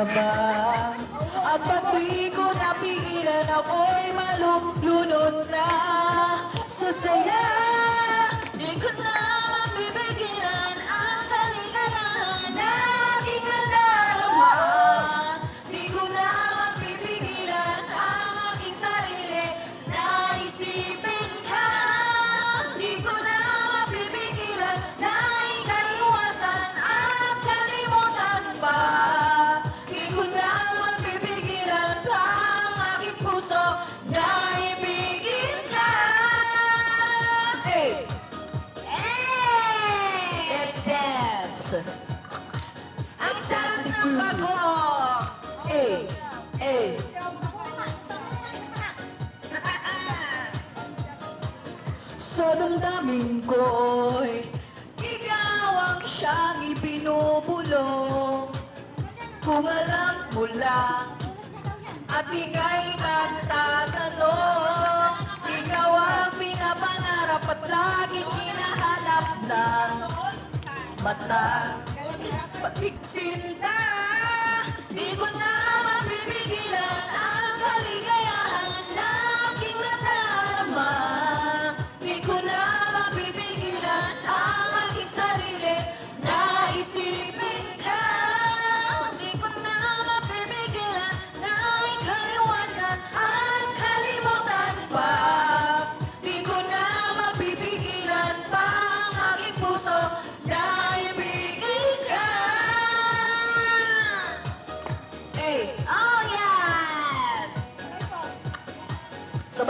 kaba At pati ko napigilan ako'y malulunod na sa saya Ang sandi ko! Eh! Eh! Sa damdamin ko'y Ikaw ang siyang ipinupulong Kung alam mo lang At ika'y nagtatanong Ikaw ang pinapangarap At laging hinahanap ng mata Pagpiksinta Di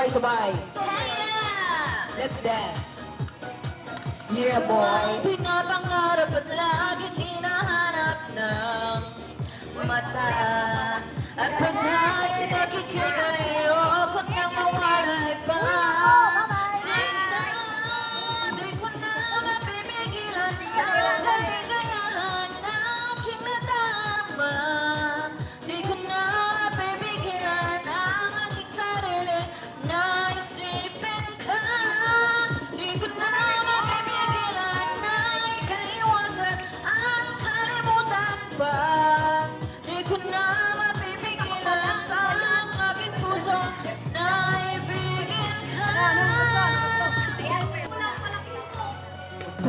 Sabay-sabay. Let's dance. Yeah, boy. Pinapangarap at laging hinahanap ng mata. At pag nakikita, ayoko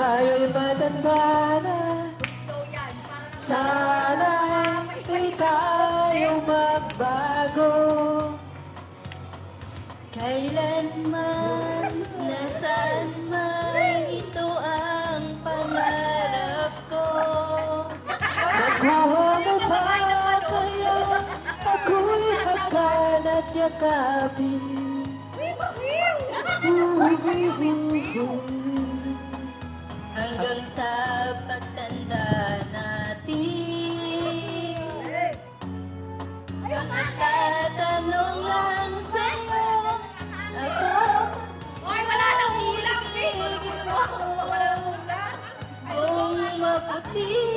Tayo'y matanda na. Sana ay tayo magbago. Kailanman, nasaan man Ito ang pangarap ko? Nakuha mo ba kaya Ako'y pagkanat yakapin Sa pagtanda natin Kung nagtatanong lang sa'yo Ako mo Wala nang ulam. Kung maputi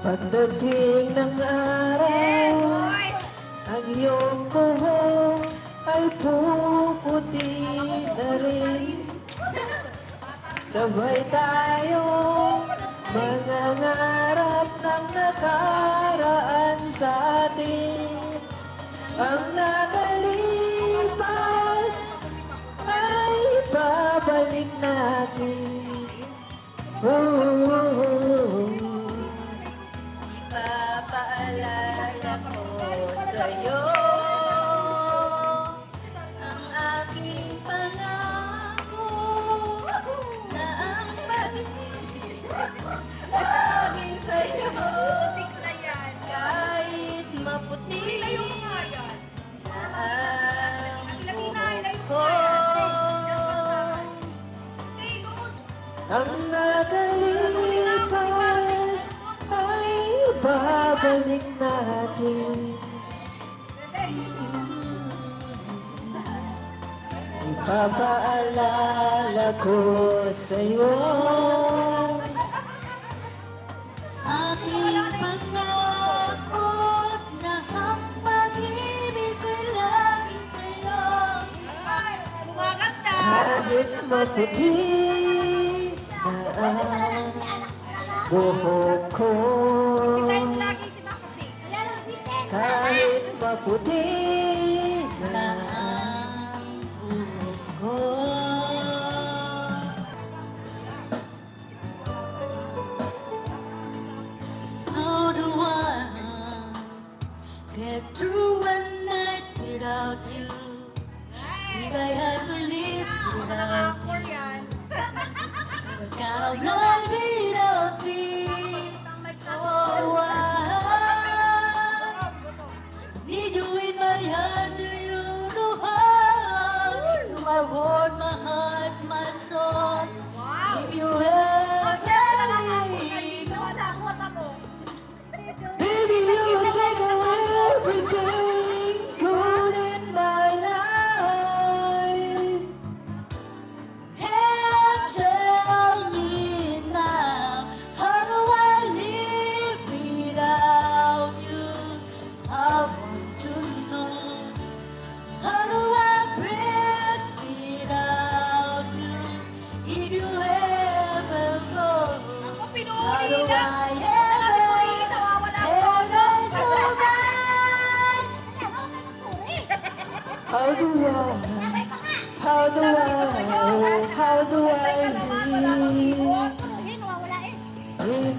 Pagdating ng araw Ang iyong buhok ay puputi na rin. Sabay tayo mangangarap ng nakaraan sa atin. Ang nakalipas ay babalik natin. Oh. Sa'yo Ang aking pangako Na ang pag-ibig Laging sa'yo putik na yan. Kahit maputi Ilayo mo nga yan. Na ang buhok ko. Hey, go. Ang nakalipas ay babalik natin Papaalala ko sa'yo. Aking pangakot na ang pag-ibig ay lagi sa'yo. Kahit maputi na ang buhok 我第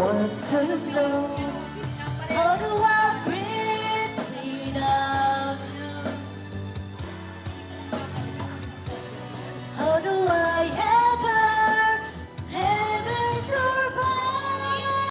ว่าเธอต้